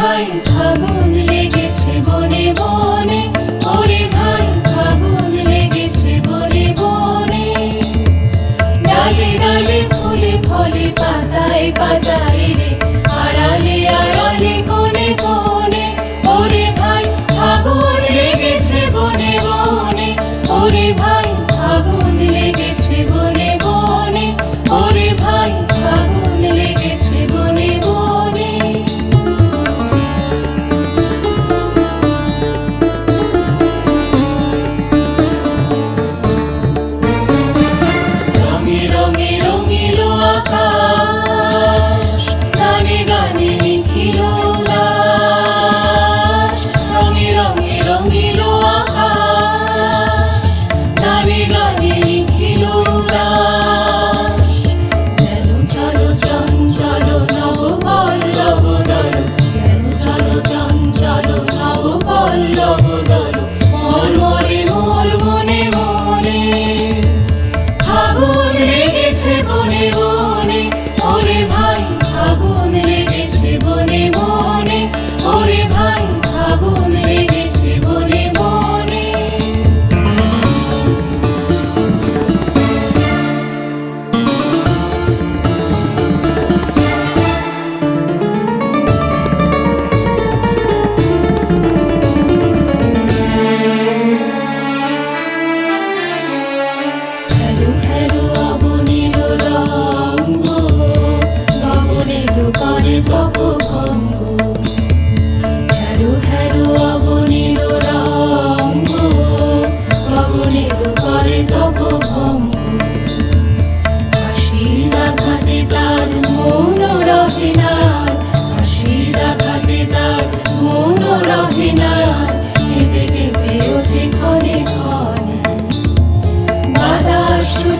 ভাই ফাগুন লেগেছে বনে বনে, ওরে ভাই ফাগুন লেগেছে বনে বনে। ডালে ডালে ফুলে ফলে পাতায় পাতায়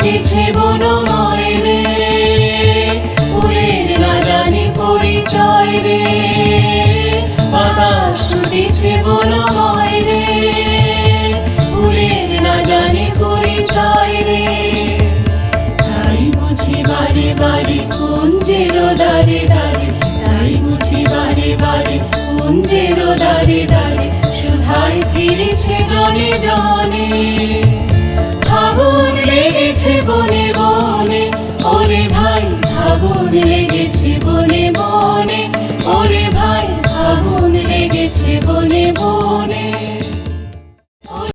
ছুটেছে বনময় রে। ফুলের না জানি পরিচয় রে। বাতাস ছুটেছে বনময় রে। ফুলের না জানি পরিচয় রে। তাই বুঝি বারে বারে কুঞ্জের দারে দারে তাই বুঝি বারে বারে কুঞ্জের দারে দারে সুধাই ফিরেছে জনে জন।